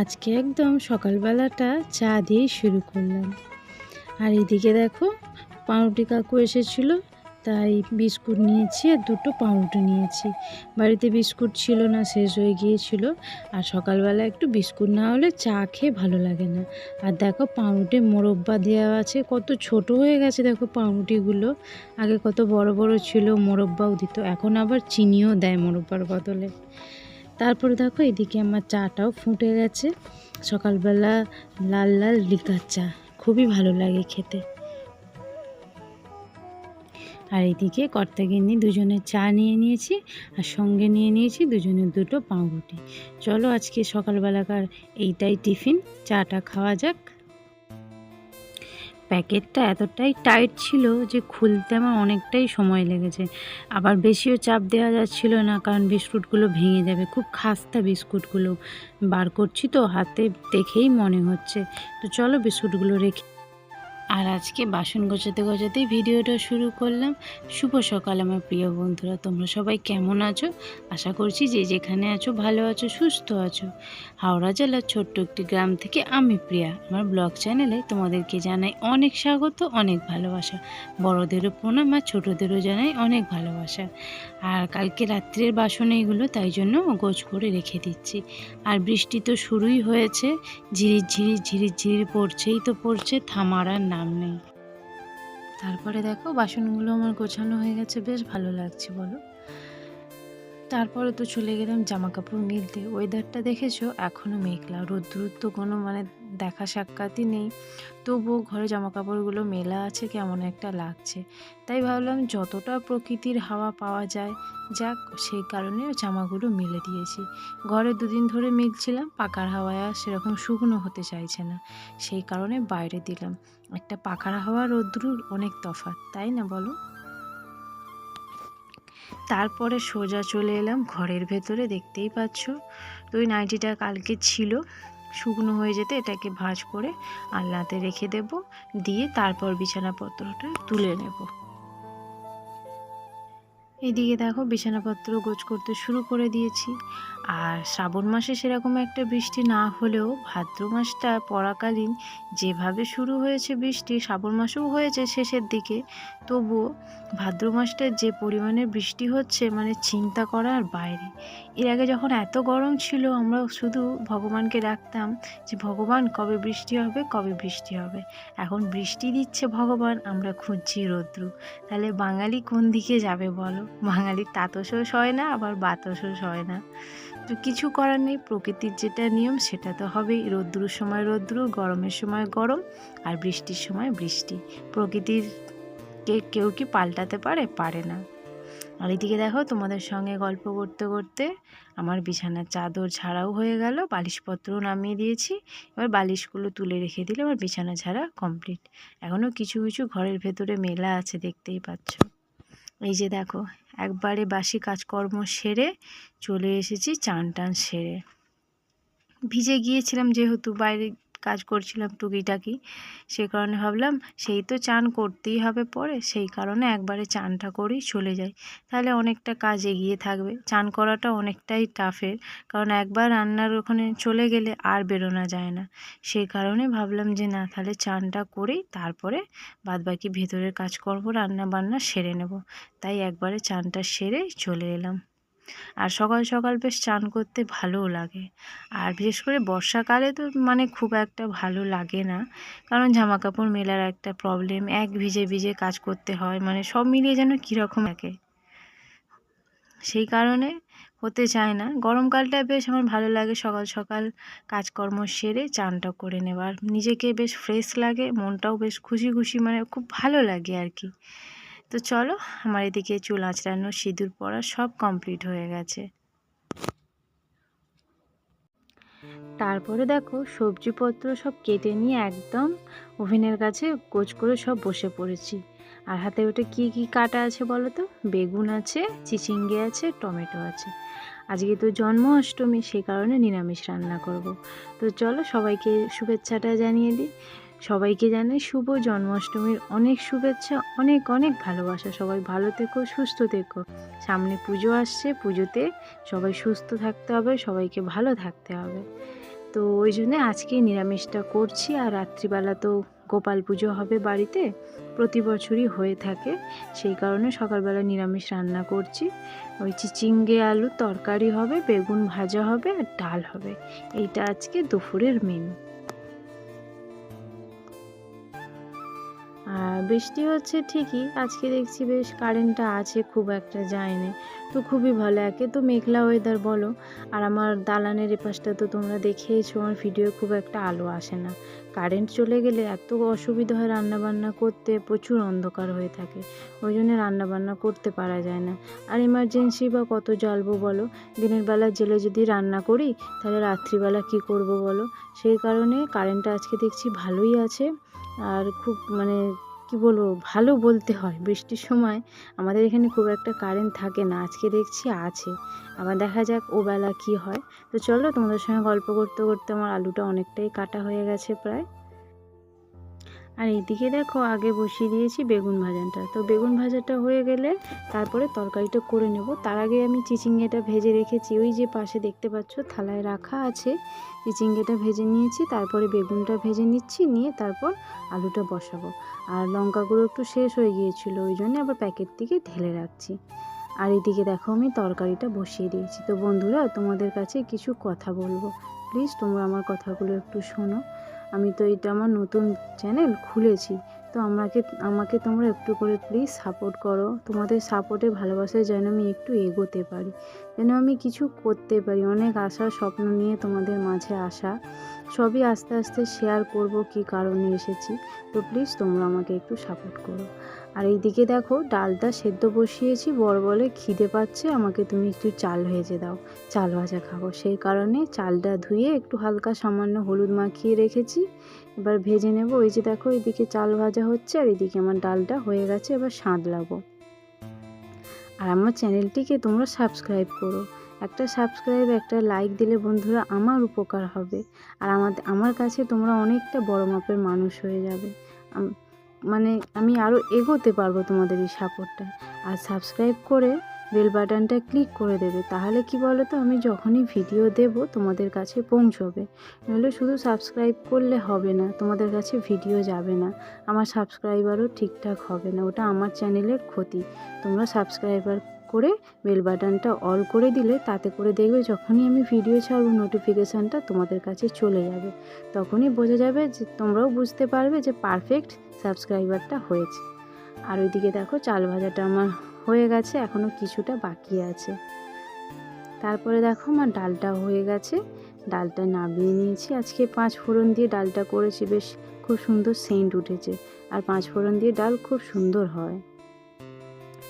আজকে একদম সকালবেলাটা চা দিয়েই শুরু করলাম। আর এদিকে দেখো, পাউরুটি কাকু এসেছিল, তাই বিস্কুট নিয়েছি আর দুটো পাউরুটি নিয়েছি। বাড়িতে বিস্কুট ছিল না, শেষ হয়ে গিয়েছিল। আর সকালবেলা একটু বিস্কুট না হলে চা খেয়ে ভালো লাগে না। আর দেখো পাউরুটি মোরব্বা দেওয়া আছে, কত ছোট হয়ে গেছে দেখো পাউরুটিগুলো। আগে কত বড় বড় ছিল, মোরব্বাও দিত, এখন আবার চিনিও দেয় মোরব্বার বদলে। তারপরে দেখো এদিকে আমার চাটাও ফুটে গেছে। সকালবেলা লাল লাল লিকার চা, খুবই ভালো লাগে খেতে। আর এদিকে কর্তাগিন্নি দুজনের চা নিয়ে নিয়েছি, আর সঙ্গে নিয়ে নিয়েছি দুজনের দুটো পাউরুটি। চলো আজকে সকালবেলাকার এইটাই টিফিন, চাটা খাওয়া যাক। প্যাকেটটা এতটাই টাইট ছিল যে খুলতে আমার অনেকটাই সময় লেগেছে। আবার বেশিও চাপ দেওয়া যাচ্ছিল না, কারণ বিস্কুটগুলো ভেঙে যাবে। খুব খাস্তা বিস্কুটগুলো। বার করছি তো, হাতে দেখেই মনে হচ্ছে। তো চলো বিস্কুটগুলো রেখে আর আজকে বাসন গোছাতে গোছাতেই ভিডিওটা শুরু করলাম। শুভ সকাল আমার প্রিয় বন্ধুরা, তোমরা সবাই কেমন আছো? আশা করছি যে যেখানে আছো ভালো আছো, সুস্থ আছো। হাওড়া জেলার ছোট্ট একটি গ্রাম থেকে আমি প্রিয়া। আমার ব্লগ চ্যানেলে তোমাদেরকে জানাই অনেক স্বাগত, অনেক ভালোবাসা। বড়দেরও প্রণাম আর ছোটোদেরও জানাই অনেক ভালোবাসা। আর কালকে রাত্রের বাসন এইগুলো, তাই জন্য গোছ করে রেখে দিচ্ছি। আর বৃষ্টি তো শুরুই হয়েছে ঝিরির ঝিরির ঝিরির ঝিরির পড়ছেই তো পড়ছে, থামার আর নাম নেই। তারপরে দেখো বাসনগুলো আমার গোছানো হয়ে গেছে বেশ ভালো লাগছে বলো। তারপরে তো চলে গেলাম জামা কাপড় মিলতে ওয়েদারটা দেখেছ? এখনও মেঘলা রোদ্দুর তো কোনো মানে দেখা সাক্ষাৎই নেই। তবুও ঘরে জামা কাপড়গুলো মেলা আছে, কেমন একটা লাগছে। তাই ভাবলাম যতটা প্রকৃতির হাওয়া পাওয়া যায়, যাক, সেই কারণে জামাগুলো মেলে দিয়েছি। ঘরে দুদিন ধরে মিলছিলাম পাকার হাওয়ায় আর সেরকম শুকনো হতে চাইছে না। সেই কারণে বাইরে দিলাম। একটা পাকার হাওয়া, রোদ্রুর অনেক তফাৎ, তাই না বলো? তারপরে সোজা চলে এলাম ঘরের ভেতরে, দেখতেই পাচ্ছ। তো ওই নাইটিটা কালকে ছিল, শুকনো হয়ে যেতে এটাকে ভাঁজ করে আল্লাতে রেখে দেব, দিয়ে তারপর বিছানাপত্রটা তুলে নেব। এদিকে দেখো বিছানাপত্র গোছ করতে শুরু করে দিয়েছি। আর শ্রাবণ মাসে সেরকম একটা বৃষ্টি না হলেও ভাদ্র মাসটা পড়াকালীন যেভাবে শুরু হয়েছে বৃষ্টি, শ্রাবণ মাসেও হয়েছে শেষের দিকে। তবুও ভাদ্র মাসটা যে পরিমাণে বৃষ্টি হচ্ছে মানে চিন্তা করার বাইরে। এর আগে যখন এত গরম ছিল, আমরা শুধু ভগবানকে ডাকতাম যে, ভগবান, কবে বৃষ্টি হবে, কবে বৃষ্টি হবে? এখন বৃষ্টি দিচ্ছে ভগবান, আমরা খুঁজছি রৌদ্র। তাহলে বাঙালি কোন দিকে যাবে বলো? বাঙালি তাতসও সয় না, আবার বাতাসও সয় না। তো কিছু করার নেই, প্রকৃতির যেটা নিয়ম সেটা তো হবেই। রৌদ্রুর সময় রৌদ্র, গরমের সময় গরম আর বৃষ্টির সময় বৃষ্টি। প্রকৃতির কে, কেউ কি পাল্টাতে পারে? পারে না। আর এদিকে দেখো, তোমাদের সঙ্গে গল্প করতে করতে আমার বিছানার চাদর ঝাড়াও হয়ে গেল, বালিশপত্রও নামিয়ে দিয়েছি। এবার বালিশগুলো তুলে রেখে দিলে আমার বিছানা ঝাড়া কমপ্লিট এখনও কিছু কিছু ঘরের ভেতরে মেলা আছে, দেখতেই পাচ্ছ। এই যে দেখো, একবারে বাসি কাজকর্ম সেরে চলে এসেছি চান টান সেরে। ভিজে গিয়েছিলাম যেহেতু, বাইরে কাজ করছিলাম টুকিটাকি, সে কারণে ভাবলাম সেই তো চান করতেই হবে পরে, সেই কারণে একবারে চানটা করেই চলে যাই। তাহলে অনেকটা কাজ এগিয়ে থাকবে। চান করাটা অনেকটাই টাফের, কারণ একবার রান্নার ওখানে চলে গেলে আর বেরোনো যায় না। সেই কারণে ভাবলাম যে না, তাহলে চানটা করেই তারপরে বাদবাকি ভেতরের কাজকর্ম রান্না বান্না সেরে নেব। তাই একবারে চানটা সেরে চলে এলাম। আর সকাল সকাল বেশ চান করতে ভালোও লাগে। আর বিশেষ করে বর্ষাকালে তো মানে খুব একটা ভালো লাগে না। কারণ জামা কাপড় মেলার একটা প্রবলেম এক ভিজে ভিজে কাজ করতে হয় মানে সব মিলিয়ে যেন কীরকম থাকে সেই কারণে হতে চায় না। গরমকালটা বেশ আমার ভালো লাগে সকাল সকাল কাজকর্ম সেরে চানটা করে নেওয়ার। নিজেকে বেশ ফ্রেশ লাগে, মনটাও বেশ খুশি খুশি মানে খুব ভালো লাগে আর কি। তো চলো, আমার এদিকে চুল আঁচড়ানো, সিঁদুর পরা সব কমপ্লিট হয়ে গেছে। তারপরে দেখো, সবজিপত্র সব কেটে নিয়ে একদম ওভেনের কাছে কোচ করে সব বসে পড়েছি। আর হাতে ওটা কি কি কাটা আছে বলো তো? বেগুন আছে, চিচিঙ্গে আছে, টমেটো আছে। আজকে তো জন্মাষ্টমী সেই কারণে নিরামিষ রান্না করব। তো চলো সবাইকে শুভেচ্ছাটা জানিয়ে দিই। সবাইকে জানাই শুভ জন্মাষ্টমীর অনেক শুভেচ্ছা, অনেক অনেক ভালোবাসা। সবাই ভালো থেকো, সুস্থ থেকো। সামনে পুজো আসছে, পুজোতে সবাই সুস্থ থাকতে হবে, সবাইকে ভালো থাকতে হবে। তো ওই জন্যে আজকে নিরামিষটা করছি আর রাত্রিবেলা তো গোপাল পুজো হবে বাড়িতে, প্রতি বছরই হয়ে থাকে। সেই কারণে সকালবেলা নিরামিষ রান্না করছি। ওই চিচিঙ্গে আলু তরকারি হবে, বেগুন ভাজা হবে আর ডাল হবে। এইটা আজকে দুপুরের মেনু বৃষ্টি হচ্ছে ঠিকই, আজকে দেখছি বেশ কারেন্টটা আছে খুব একটা যায়নি। তো খুবই ভালো, একে তো মেঘলা ওয়েদার বলো। আর আমার দালানের এপাশটা তো তোমরা দেখেইছো, আমার ভিডিও খুব একটা আলো আসে না। কারেন্ট চলে গেলে এত অসুবিধা হয় রান্নাবান্না করতে, প্রচুর অন্ধকার হয়ে থাকে। ওই জন্য রান্নাবান্না করতে পারা যায় না। আর ইমার্জেন্সি বা কত জ্বালবো বলো? দিনের বেলা জেলে যদি রান্না করি, তাহলে রাত্রিবেলা কি করব বলো? সেই কারণে কারেন্টটা আজকে দেখছি ভালোই আছে। আর খুব মানে কি বলব, ভালো বলতে হয়। বৃষ্টির সময় আমাদের এখানে খুব একটা কারেন্ট থাকে না। আজকে দেখছি আছে। আবার দেখা যাক ও বেলা কী হয়। তো চলো তোমাদের সঙ্গে গল্প করতে করতে আমার আলুটা অনেকটাই কাটা হয়ে গেছে প্রায়। আর এইদিকে দেখো, আগে বসিয়ে দিয়েছি বেগুন ভাজাটা। তো বেগুন ভাজাটা হয়ে গেলে তারপরে তরকারিটা করে নেব। তার আগে আমি চিচিঙ্গেটা ভেজে রেখেছি। ওই যে পাশে দেখতে পাচ্ছ, থালায় রাখা আছে। চিচিঙ্গেটা ভেজে নিয়েছি, তারপরে বেগুনটা ভেজে নিচ্ছি, নিয়ে তারপর আলুটা বসাবো। আর লঙ্কাগুলো একটু শেষ হয়ে গিয়েছিল, ওই জন্য আবার প্যাকেট থেকে ঢেলে রাখছি। আর এদিকে দেখো, আমি তরকারিটা বসিয়ে দিয়েছি। তো বন্ধুরা, তোমাদের কাছে কিছু কথা বলব। প্লিজ, তোমরা আমার কথাগুলো একটু শোনো। আমি তো এটা আমার নতুন চ্যানেল খুলেছি। তো আমাকে আমাকে তোমরা একটু করে প্লিজ সাপোর্ট করো। তোমাদের সাপোর্টে ভালোবাসায় যেন আমি একটু এগোতে পারি, যেন আমি কিছু করতে পারি। অনেক আশা, স্বপ্ন নিয়ে তোমাদের মাঝে আসা। সবই আস্তে আস্তে শেয়ার করব কি কারণে এসেছি। তো প্লিজ তোমরা আমাকে একটু সাপোর্ট করো। আর এইদিকে দেখো, ডালটা সেদ্ধ বসিয়েছি, বড় বলে খিদে পাচ্ছে, আমাকে তুমি একটু চাল ভেজে দাও। চাল ভাজা খাব। সেই কারণে চালটা ধুয়ে একটু হালকা সামান্য হলুদ মাখিয়ে রেখেছি। এবার ভেজে নেব। ওই যে দেখো, এদিকে চাল ভাজা হচ্ছে আর এদিকে আমার ডালটা হয়ে গেছে, এবার সাঁতলাবো আর আমার চ্যানেলটিকে তোমরা সাবস্ক্রাইব করো। একটা সাবস্ক্রাইব, একটা লাইক দিলে বন্ধুরা আমার উপকার হবে। আর আমাদের, আমার কাছে তোমরা অনেকটা বড় মাপের মানুষ হয়ে যাবে। মানে আমি আরও এগোতে পারব তোমাদের এই সাপোর্টটা। আর সাবস্ক্রাইব করে বেল বাটনটা ক্লিক করে দেবে। তাহলে কি বলো তো আমি যখনই ভিডিও দেব, তোমাদের কাছে পৌঁছবে। নইলে শুধু সাবস্ক্রাইব করলে হবে না, তোমাদের কাছে ভিডিও যাবে না। আমার সাবস্ক্রাইবারও ঠিকঠাক হবে না। ওটা আমার চ্যানেলের ক্ষতি। তোমরা সাবস্ক্রাইবার করে বেল বাটনটা অল করে দিলে তাতে করে দেখবে যখনই আমি ভিডিও ছাড়ব নোটিফিকেশানটা তোমাদের কাছে চলে যাবে। তখনই বোঝা যাবে যে তোমরাও বুঝতে পারবে যে পারফেক্ট সাবস্ক্রাইবারটা হয়েছে। আর ওইদিকে দেখো চাল ভাজাটা আমার হয়ে গেছে এখনও কিছুটা বাকি আছে। তারপরে দেখো আমার ডালটা হয়ে গেছে। ডালটা নামিয়ে নিয়েছি। আজকে পাঁচ ফোড়ন দিয়ে ডালটা করেছি, বেশ খুব সুন্দর সেন্ট উঠেছে। আর পাঁচ ফোড়ন দিয়ে ডাল খুব সুন্দর হয়।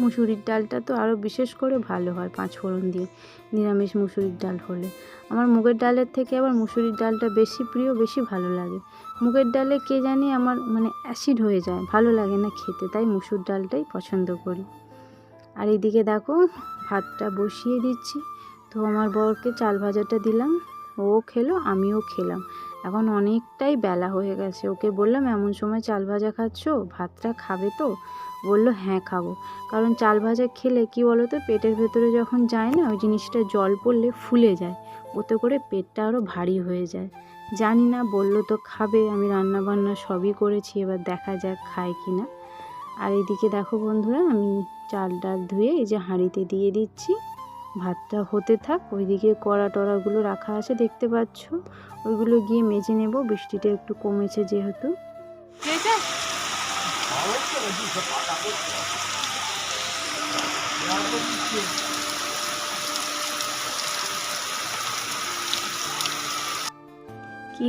মুসুরির ডালটা তো আরও বিশেষ করে ভালো হয় পাঁচ ফোড়ন দিয়ে, নিরামিষ মুসুরির ডাল হলে। আমার মুগের ডালের থেকে আবার মুসুরির ডালটা বেশি প্রিয়, বেশি ভালো লাগে। মুগের ডালে কে জানি আমার মানে অ্যাসিড হয়ে যায়, ভালো লাগে না খেতে, তাই মুসুর ডালটাই পছন্দ করি। আর এদিকে দেখো, ভাতটা বসিয়ে দিচ্ছি। তো আমার বরকে চাল ভাজাটা দিলাম, ও খেলো, আমিও খেলাম। এখন অনেকটাই বেলা হয়ে গেছে, ওকে বললাম, এমন সময় চাল ভাজা খাচ্ছ? ভাতটা খাবে তো? বলল হ্যাঁ খাব। কারণ চাল ভাজা খেলে কি বলো তো পেটের ভেতরে যখন যায় না, ওই জিনিসটা জল পড়লে ফুলে যায়, ওতে করে পেটটা আরও ভারী হয়ে যায়। জানি না, বলল তো খাবে, আমি রান্না বান্না সবই করেছি, এবার দেখা যাক খায় কি না আর এদিকে দেখো বন্ধুরা, আমি চাল ডাল ধুয়ে এই যে হাঁড়িতে দিয়ে দিচ্ছি। ভাতটা হতে থাক, ওইদিকে কড়া টড়াগুলো রাখা আছে, দেখতে পাচ্ছ? ওইগুলো গিয়ে মেজে নেব, বৃষ্টিটা একটু কমেছে যেহেতু। কি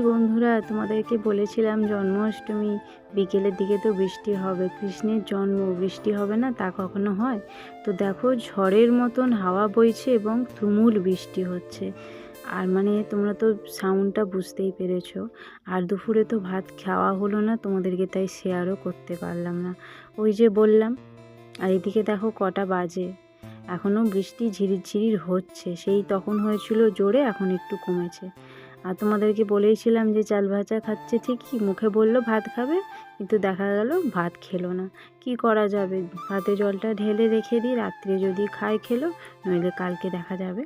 বন্ধুরা, তোমাদেরকে বলেছিলাম জন্মাষ্টমী, বিকেলের দিকে তো বৃষ্টি হবে। কৃষ্ণের জন্ম, বৃষ্টি হবে না তা কখনো হয়? তো দেখো, ঝড়ের মতন হাওয়া বইছে এবং তুমুল বৃষ্টি হচ্ছে। আর মানে তোমরা তো সাউন্ডটা বুঝতেই পেরেছ। আর দুপুরে তো ভাত খাওয়া হলো না, তোমাদেরকে তাই শেয়ারও করতে পারলাম না। ওই যে বললাম, আর এদিকে দেখো কটা বাজে। এখনও বৃষ্টি ঝিরির ঝিরির হচ্ছে, সেই তখন হয়েছিল জোরে, এখন একটু কমেছে। আর তোমাদেরকে বলেইছিলাম যে চাল ভাজা খাচ্ছে ঠিকই, মুখে বলল ভাত খাবে, কিন্তু দেখা গেল ভাত খেলো না। কি করা যাবে? ভাতে জলটা ঢেলে রেখে দিই, রাত্রে যদি খায় খেলো, নইলে কালকে দেখা যাবে।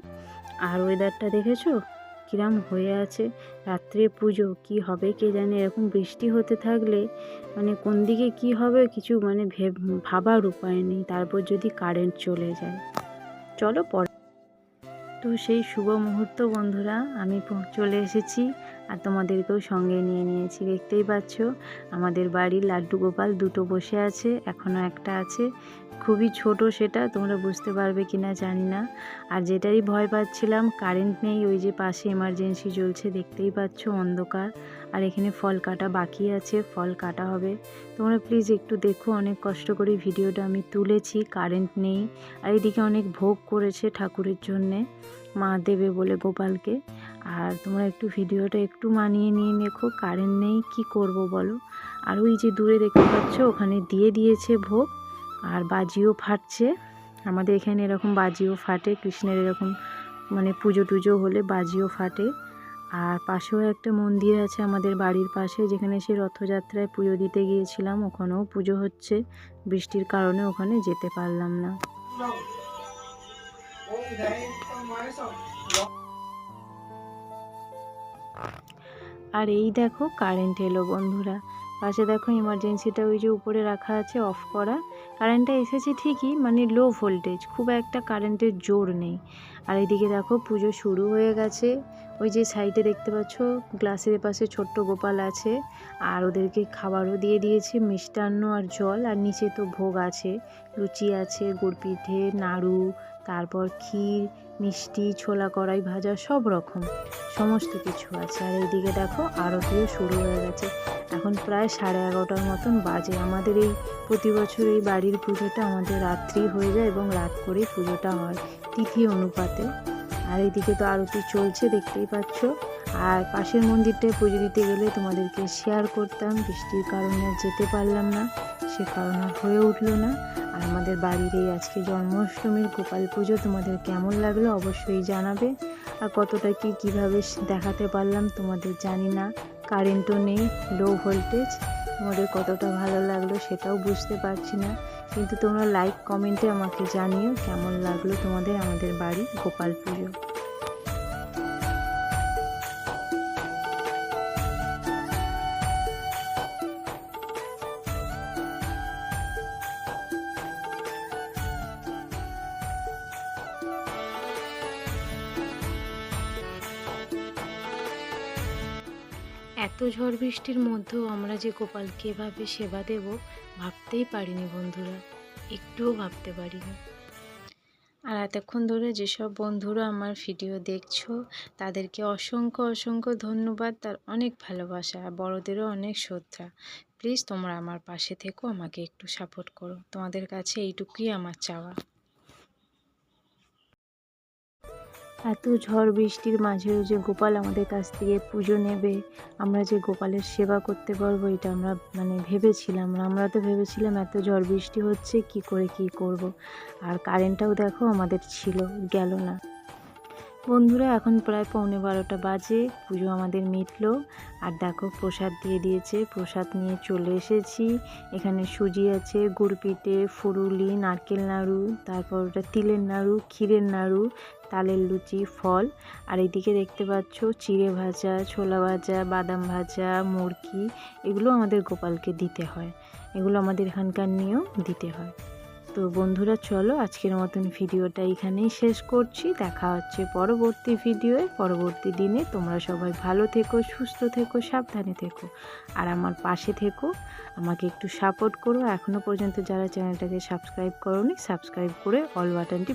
আর ওয়েদারটা দেখেছ? কিরাম হয়ে আছে। রাত্রে পুজো, কি হবে কে জানে? এরকম বৃষ্টি হতে থাকলে মানে কোন দিকে কি হবে কিছু মানে ভেব- ভাবার উপায় নেই। তারপর যদি কারেন্ট চলে যায়। চলো পরে তো সেই শুভ মুহূর্ত, বন্ধুরা, আমি চলে এসেছি আর তোমাদেরকেও সঙ্গে নিয়ে নিয়েছি। দেখতেই পাচ্ছ, আমাদের বাড়ির লাড্ডু গোপাল দুটো বসে আছে এখনও একটা আছে। খুবই ছোট সেটা, তোমরা বুঝতে পারবে কি না জানি না। আর যেটারই ভয় পাচ্ছিলাম কারেন্ট নেই, ওই যে পাশে এমার্জেন্সি চলছে, দেখতেই পাচ্ছ, অন্ধকার। আর এখানে ফল কাটা বাকি আছে, ফল কাটা হবে। তোমরা প্লিজ একটু দেখো, অনেক কষ্ট করে ভিডিওটা আমি তুলেছি কারেন্ট নেই। আর এদিকে অনেক ভোগ করেছে ঠাকুরের জন্যে, মা দেবে বলে গোপালকে। আর তোমরা একটু ভিডিওটা একটু মানিয়ে নিয়ে দেখো কারেন্ট নেই, কি করব বলো? আর ওই যে দূরে দেখতে পাচ্ছ, ওখানে দিয়ে দিয়েছে ভোগ, আর বাজিও ফাটছে। আমাদের এখানে এরকম বাজিও ফাটে, কৃষ্ণের এরকম মানে পুজো টুজো হলে বাজিও ফাটে। আর পাশেও একটা মন্দির আছে আমাদের বাড়ির পাশে, যেখানে সে রথযাত্রায় পুজো দিতে গিয়েছিলাম। ওখানেও পুজো হচ্ছে। বৃষ্টির কারণে ওখানে যেতে পারলাম না। আর এই দেখো কারেন্ট এলো বন্ধুরা। পাশে দেখো ইমার্জেন্সিটা ওই যে উপরে রাখা আছে অফ করা। কারেন্টটা এসেছে ঠিকই মানে লো ভোল্টেজ খুব একটা কারেন্টের জোর নেই। আর এদিকে দেখো, পুজো শুরু হয়ে গেছে। ওই যে সাইডে দেখতে পাচ্ছ, গ্লাসের পাশে ছোট্ট গোপাল আছে। আর ওদেরকে খাবারও দিয়ে দিয়েছে, মিষ্টান্ন আর জল। আর নিচে তো ভোগ আছে, লুচি আছে, গুড় পিঠে, নাড়ু তারপর ক্ষীর, মিষ্টি, ছোলা কড়াই ভাজা, সব রকম। সমস্ত কিছু আছে। আর এইদিকে দেখো, আরতিও শুরু হয়ে গেছে। এখন প্রায় সাড়ে এগারোটার মতন বাজে। আমাদের এই প্রতি বছর এই বাড়ির পুজোটা আমাদের রাত্রি হয়ে যায় এবং রাত করেই পুজোটা হয়, তিথি অনুপাতে। আর এইদিকে তো আরতি চলছে, দেখতেই পাচ্ছ। আর পাশের মন্দিরটায় পুজো দিতে গেলে তোমাদেরকে শেয়ার করতাম। বৃষ্টির কারণে যেতে পারলাম না। সে কারণে হয়ে উঠল না। আর আমাদের বাড়ির এই আজকে জন্মাষ্টমীর গোপাল পুজো তোমাদের কেমন লাগল অবশ্যই জানাবে। আর কতটা কি কীভাবে দেখাতে পারলাম তোমাদের জানি না। কারেন্টও নেই লো ভোল্টেজ তোমাদের কতটা ভালো লাগল সেটাও বুঝতে পারছি না। কিন্তু তোমরা লাইক কমেন্টে আমাকে জানিও কেমন লাগল তোমাদের আমাদের বাড়ি গোপাল পুজো। ঝড় বৃষ্টির মধ্যেও আমরা যে গোপালকে এভাবে সেবা দেব, ভাবতেই পারিনি বন্ধুরা। একটুও ভাবতে পারিনি। আর এতক্ষণ ধরে যেসব বন্ধুরা আমার ভিডিও দেখছ, তাদেরকে অসংখ্য অসংখ্য ধন্যবাদ। তার অনেক ভালোবাসা, আর বড়দেরও অনেক শ্রদ্ধা। প্লিজ তোমরা আমার পাশে থেকো, আমাকে একটু সাপোর্ট করো। তোমাদের কাছে এইটুকুই আমার চাওয়া। এত ঝড় বৃষ্টির মাঝেও যে গোপাল আমাদের কাছ থেকে পুজো নেবে, আমরা যে গোপালের সেবা করতে পারব, এটা আমরা মানে ভেবেছিলাম আমরা তো ভেবেছিলাম এত ঝড় বৃষ্টি হচ্ছে, কি করে কি করব। আর কারেন্টটাও দেখো আমাদের ছিল, গেল না। বন্ধুরা, এখন প্রায় পৌনে বারোটা বাজে, পুজো আমাদের মিটলো। আর দেখো, প্রসাদ দিয়ে দিয়েছে, প্রসাদ নিয়ে চলে এসেছি। এখানে সুজি আছে গুড় পিঠে ফুরুলি, নারকেল নাড়ু, তারপর ওটা তিলের নাড়ু, ক্ষীরের নাড়ু তালের লুচি, ফল। আর এদিকে দেখতে পাচ্ছ চিড়ে ভাজা, ছোলা ভাজা, বাদাম ভাজা, মুরকি। এগুলো আমাদের গোপালকে দিতে হয়। এগুলো আমাদের এখানকার নিয়েও দিতে হয়। তো বন্ধুরা, চলো আজকের মতন ভিডিওটা এখানেই শেষ করছি। দেখা হচ্ছে পরবর্তী ভিডিওয়ে। পরবর্তী দিনে তোমরা সবাই ভালো থেকো, সুস্থ থেকো, সাবধানে থেকো। আর আমার পাশে থেকো। আমাকে একটু সাপোর্ট করো। এখনও পর্যন্ত যারা চ্যানেলটাকে সাবস্ক্রাইব করোনি সাবস্ক্রাইব করে অল বাটনটি